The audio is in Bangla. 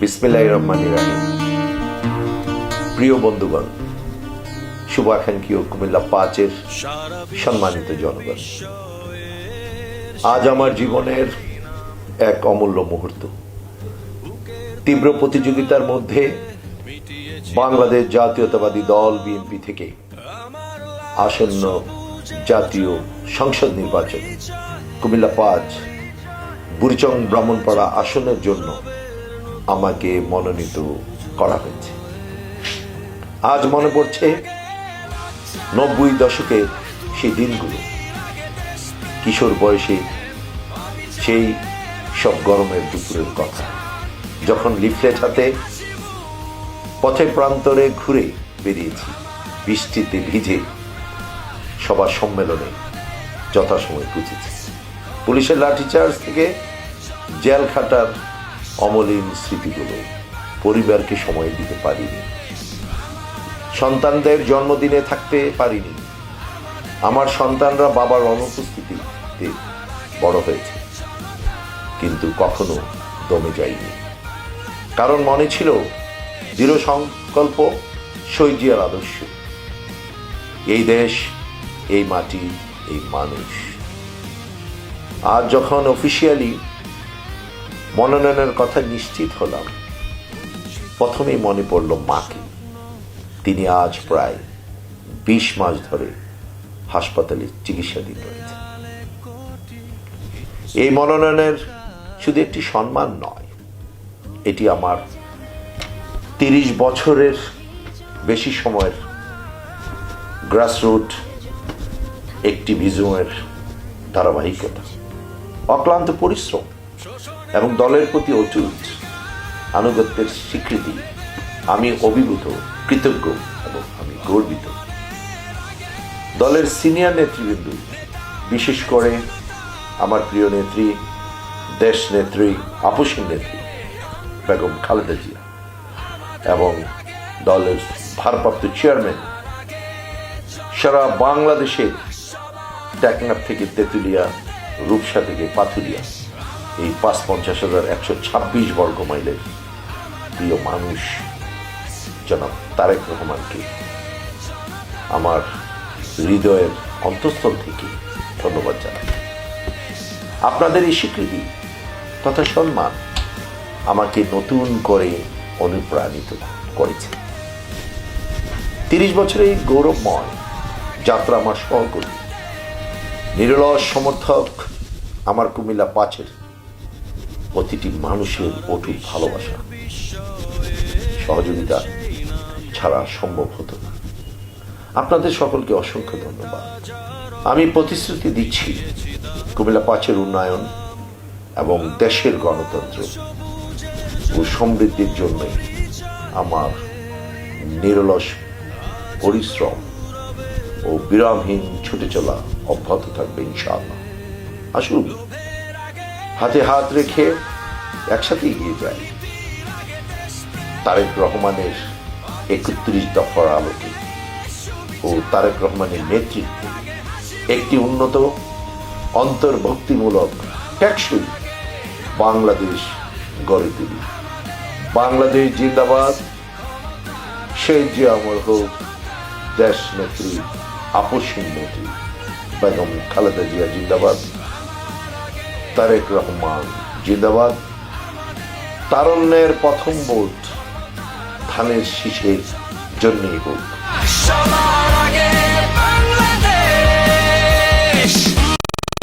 বিসমিল্লাহ রহমান রাহিম। প্রিয় বন্ধুগণ শুভাকাঙ্ক্ষী ও কুমিল্লা পাঁচের সম্মানিত জনগণ, আজ আমার জীবনের এক অমূল্য মুহূর্ত। তীব্র প্রতিযোগিতার মধ্যে বাংলাদেশ জাতীয়তাবাদী দল বিএনপি থেকে আসন্ন জাতীয় সংসদ নির্বাচন কুমিল্লা পাঁচ, বুড়িচং ব্রাহ্মণপাড়া আসনের জন্য আমাকে মনোনীত করা হয়েছে। আজ মনে পড়ছে নব্বই দশকে সেই দিনগুলো। কিশোর বয়সে সেই সব গরমের দুপুরের কথা। যখন লিফলেট হাতে পথে প্রান্তরে ঘুরে বেরিয়েছি, বৃষ্টিতে ভিজে সবার সম্মেলনে যথাসময় পুঁজেছি পুলিশের লাঠিচার্জ থেকে জেল খাটার অমলিন স্মৃতিগুলো পরিবারকে সময় দিতে পারিনি। সন্তানদের জন্মদিনে থাকতে পারিনি। আমার সন্তানরা বাবার অনুপস্থিতিতে বড় হয়েছে। কিন্তু কখনো দমে যায়নি। কারণ মনে ছিল দৃঢ় সংকল্প শৈজিয়ার আদর্শ। এই দেশ, এই মাটি, এই মানুষ। আর যখন অফিসিয়ালি মনোনয়নের কথা নিশ্চিত হলাম। প্রথমেই মনে পড়ল মাকে। তিনি আজ প্রায় বিশ মাস ধরে হাসপাতালে চিকিৎসাধীন রয়েছে এই মনোনয়নের শুধু একটি সম্মান নয়, এটি আমার তিরিশ বছরের বেশি সময়ের গ্রাসরুট অ্যাক্টিভিজমের ধারাবাহিকতা। অক্লান্ত পরিশ্রম এবং দলের প্রতি অটুট আনুগত্যের স্বীকৃতি। আমি অভিভূত, কৃতজ্ঞ এবং আমি গর্বিত। দলের সিনিয়র নেতৃবৃন্দ, বিশেষ করে আমার প্রিয় নেত্রী, দেশ নেত্রী আপসীন নেত্রী, বেগম খালেদা জিয়া এবং দলের ভারপ্রাপ্ত চেয়ারম্যান, সারা বাংলাদেশের টেকনাফ থেকে তেঁতুলিয়া, রূপসা থেকে পাথুরিয়া এই পাঁচ পঞ্চাশ হাজার একশো ছাব্বিশ বর্গ মাইলের প্রিয় মানুষ জনাব তারেক রহমানকে আমার হৃদয়ের অন্তঃস্থল থেকে ধন্যবাদ জানাই। আপনাদের এই স্বীকৃতি তথা সম্মান আমাকে নতুন করে অনুপ্রাণিত করেছে। তিরিশ বছরের গৌরবময় যাত্রা আমার সহকর্মী, নিরলস সমর্থক আমার কুমিল্লা পাঁচের প্রতিটি মানুষের অটুট ভালোবাসা। সহযোগিতা ছাড়া সম্ভব হতো না। আপনাদের সকলকে অসংখ্য ধন্যবাদ। আমি প্রতিশ্রুতি দিচ্ছি কুমিল্লা পাঁচের উন্নয়ন এবং দেশের গণতন্ত্র ও সমৃদ্ধির জন্য আমার নিরলস পরিশ্রম ও বিরামহীন ছুটে চলা অব্যাহত থাকবে ইনশাআল্লাহ। আসুন। হাতে হাত রেখে একসাথে এগিয়ে যায়। তারেক রহমানের একত্রিশ দফার আলোকে ও তারেক রহমানের নেতৃত্বে একটি উন্নত, অন্তর্ভুক্তিমূলক, টেকসই বাংলাদেশ গড়ে তুলি। বাংলাদেশ জিন্দাবাদ। সেই যে আমল হোক দেশ নেত্রী আপসীন নেত্রী, বেগম খালেদা জিয়া জিন্দাবাদ। তারেক রহমান জিন্দাবাদ। তারণ্যের প্রথম বোধ ধানের শীষের জন্যই Shama